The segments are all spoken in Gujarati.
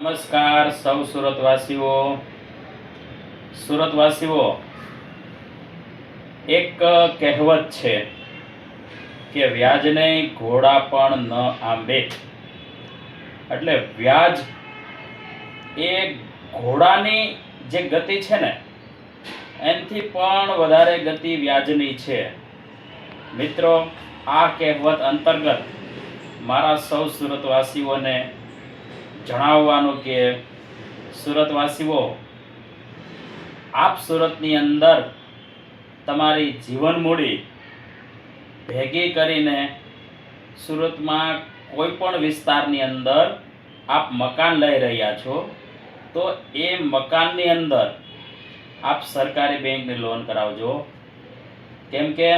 નમસ્કાર સૌ સુરતવાસીઓ. સુરતવાસીઓ, એક કહેવત છે કે વ્યાજને ઘોડા પણ ન આંબે. એટલે વ્યાજ એ ઘોડાની જે ગતિ છે ને, એનાથી પણ વધારે ગતિ વ્યાજની છે. મિત્રો, આ કહેવત અંતર્ગત મારા સૌ સુરતવાસીઓને જણાવવાનું કે સુરતવાસીઓ, આપ સુરતની અંદર તમારી જીવન મૂડી ભેગી કરીને સુરતમાં કોઈ પણ વિસ્તારની અંદર આપ મકાન લઈ રહ્યા છો, તો એ મકાનની અંદર આપ સરકારી બેંકની લોન કરાવજો. કેમ કે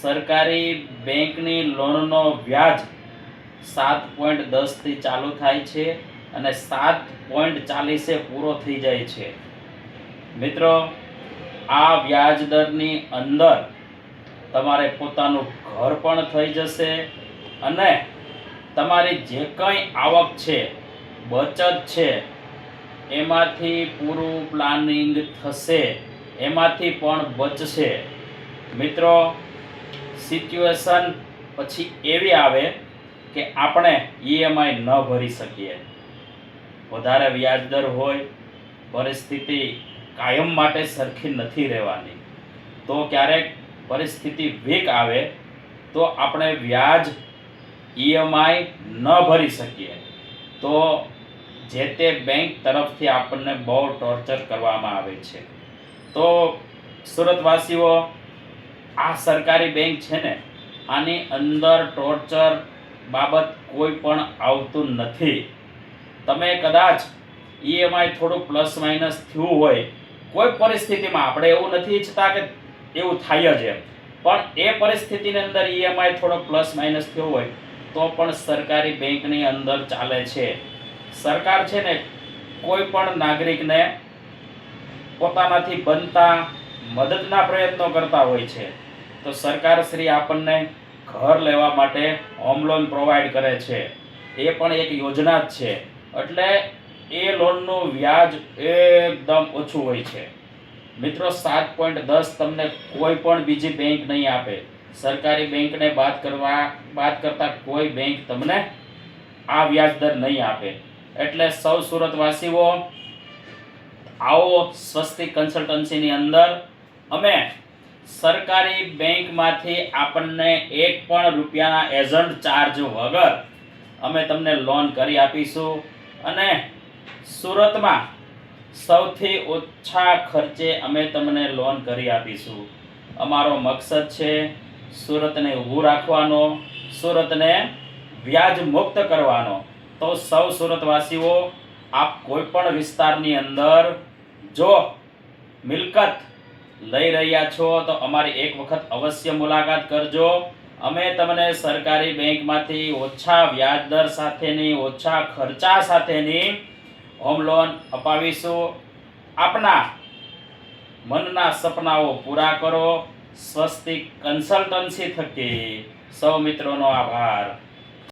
સરકારી બેંકની લોનનો વ્યાજ સાત પોઈન્ટ દસથી ચાલુ થાય છે. અને સાત પોઈન્ટ ચાલીસે પૂરો થઈ જાય છે. મિત્રો, આ વ્યાજ દરની અંદર તમારે પોતાનું ઘર પણ થઈ જશે અને તમારી જે કંઈ આવક છે, બચત છે, એમાંથી પૂરું પ્લાનિંગ થશે, એમાંથી પણ બચશે. મિત્રો સિચ્યુએશન પછી એવી આવે કે આપણે ઈએમઆઈ ન ભરી શકીએ. વધારે વ્યાજ દર હોય, પરિસ્થિતિ કાયમ માટે સરખી નથી રહેવાની. તો ક્યારેક પરિસ્થિતિ વીક આવે, તો આપણે વ્યાજ ઈએમઆઈ ન ભરી શકીએ. તો જે તે બેંક તરફથી આપણને બહુ ટોર્ચર કરવામાં આવે છે. તો સુરતવાસીઓ, આ સરકારી બેંક છે ને, આની અંદર ટોર્ચર બાબત કોઈ પણ આવતું નથી. તમે કદાચ ઈએમઆઈ થોડું પ્લસ માઇનસ થયું હોય, કોઈ પરિસ્થિતિમાં આપણે એવું નથી ઈચ્છતા કે એવું થાય જ એમ. પણ એ પરિસ્થિતિની અંદર ઈએમઆઈ થોડો પ્લસ માઇનસ થયો હોય, તો પણ સરકારી બેંકની અંદર ચાલે છે. સરકાર છે ને કોઈ પણ નાગરિકને પોતાનાથી બનતા મદદના પ્રયત્નો કરતા હોય છે. તો સરકારશ્રી આપણને ઘર લેવા માટે હોમ લોન પ્રોવાઈડ કરે છે. એ પણ એક યોજના જ છે. એટલે એ લોનનું વ્યાજ એકદમ ઓછું હોય છે. મિત્રો, સાત પોઈન્ટ દસ તમને કોઈ પણ બીજી બેંક નહીં આપે. સરકારી બેંકને બાદ કરવા, બાદ કરતાં કોઈ બેંક તમને આ વ્યાજ દર નહીં આપે. એટલે સૌ સુરતવાસીઓ, આવો સ્વસ્તિક કન્સલ્ટન્સીની અંદર અમે સરકારી બેંકમાંથી આપણને એક પણ રૂપિયાના એજન્ટ ચાર્જ વગર અમે તમને લોન કરી આપીશું. અને સુરતમાં સૌથી ઓછા ખર્ચે અમે તમને લોન કરી આપીશું. અમારો મકસદ છે સુરતને ઊભું રાખવાનો, સુરતને વ્યાજ મુક્ત કરવાનો. તો સૌ સુરતવાસીઓ, આપ કોઈ પણ વિસ્તારની અંદર જો મિલકત લઈ રહ્યા છો, તો અમારી એક વખત અવશ્ય મુલાકાત કરજો. અમે તમને સરકારી બેંકમાંથી ઓછા વ્યાજ દર સાથેની, ઓછા ખર્ચા સાથેની હોમ લોન અપાવીશું. આપના મનના સપનાઓ પૂરા કરો. સ્વસ્તિક કન્સલ્ટન્સી થકી સૌ મિત્રોનો આભાર.